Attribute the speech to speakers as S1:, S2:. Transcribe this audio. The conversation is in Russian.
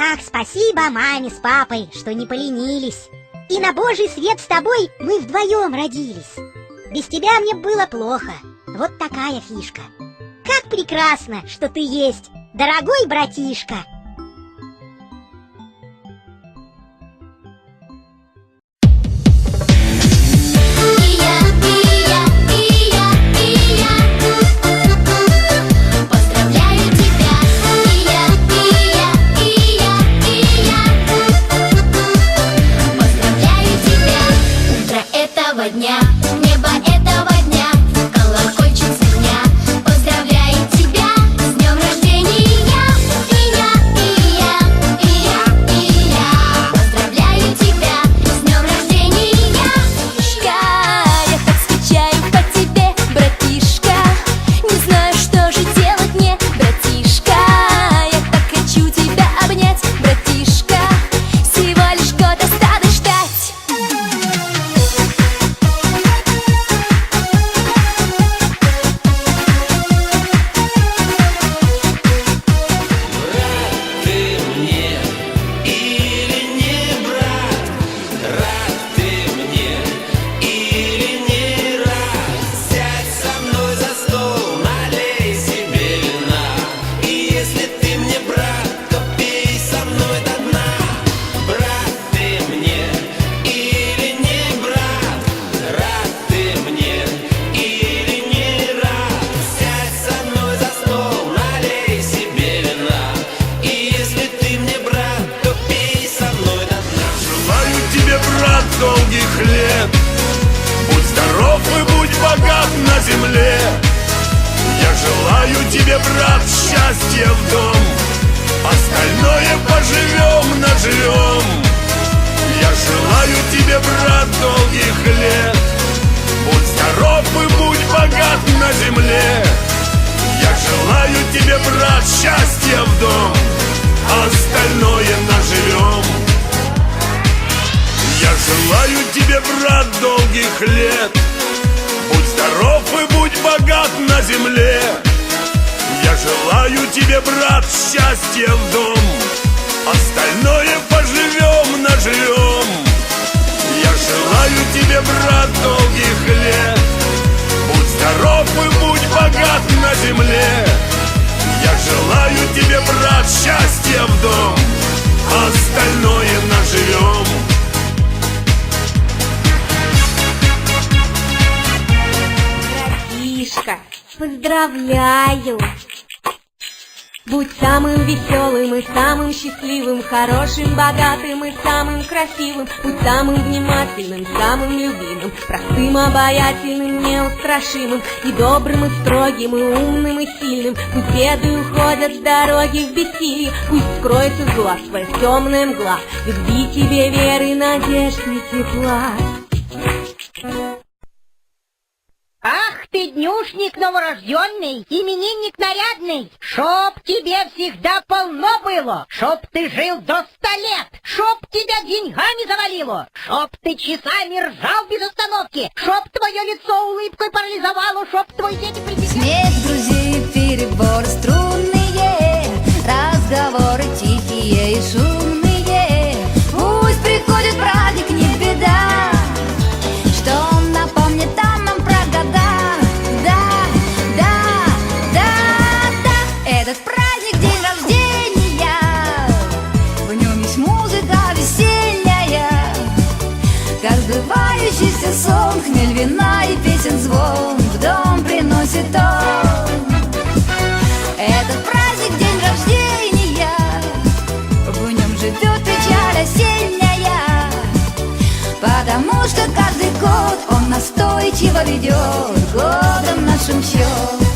S1: Ах, спасибо маме с папой, что не поленились. И на божий свет с тобой мы вдвоем родились. Без тебя мне было плохо. Вот такая фишка. Как прекрасно, что ты есть, дорогой братишка.
S2: Дня. Небо этого тебе,
S3: брат,
S4: счастья в дом Остальное наживем. Я желаю тебе, брат, долгих лет. Будь здоров и будь богат на земле. Я желаю тебе, брат, счастья в дом. Остальное поживем, наживем. Я желаю тебе, брат, долгих лет. Будь здоров и будь богат на земле счастья в дом Остальное наживем
S5: Братишка, поздравляю! Будь самым веселым и самым счастливым, хорошим, богатым и самым красивым, будь самым внимательным, самым любимым, простым, обаятельным, неустрашимым, и добрым, и строгим, и умным, и сильным. Пусть беды уходят с дороги в бессилие, пусть скроется зла своя темная мгла, любви тебе веры, надежд и тепла.
S6: Днюшник новорожденный, именинник нарядный, Чтоб тебе всегда полно было, Чтоб ты жил до ста лет, Чтоб тебя деньгами завалило, Чтоб ты часами ржал без остановки, Чтоб твое лицо улыбкой парализовало, Чтоб твой дети прибегали.
S2: Смех друзей, перебор струнные, разговоры тихие и шумные. Сбывающийся сон, хмель вина и песен звон В дом приносит он. Этот праздник день рождения В нем живет печаль осенняя. Потому что каждый год он настойчиво ведет Годом нашим счет